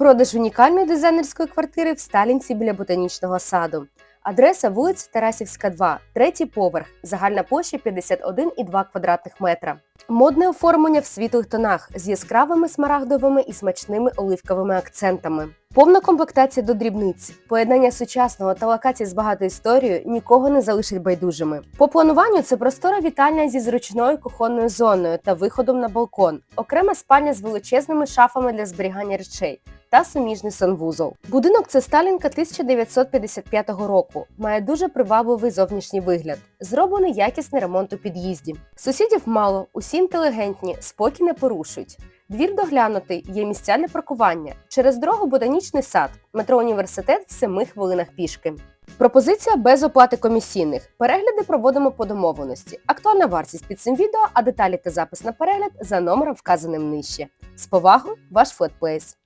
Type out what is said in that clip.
Продаж унікальної дизайнерської квартири в Сталінці біля ботанічного саду. Адреса вулиця Тарасівська, 2, третій поверх, загальна площа 51,2 квадратних метра. Модне оформлення в світлих тонах з яскравими смарагдовими і смачними оливковими акцентами. Повна комплектація до дрібниць, поєднання сучасного та локацій з багатою історією нікого не залишить байдужими. По плануванню це простора вітальня зі зручною кухонною зоною та виходом на балкон, окрема спальня з величезними шафами для зберігання речей та суміжний санвузол. Будинок це Сталінка 1955 року. Має дуже привабливий зовнішній вигляд. Зроблений якісний ремонт у під'їзді. Сусідів мало, усі інтелігентні, спокій не порушують. Двір доглянутий, є місця для паркування. Через дорогу ботанічний сад, метро університет в семи хвилинах пішки. Пропозиція без оплати комісійних. Перегляди проводимо по домовленості. Актуальна вартість під цим відео, а деталі та запис на перегляд за номером вказаним нижче. З повагою, ваш Флетплейс.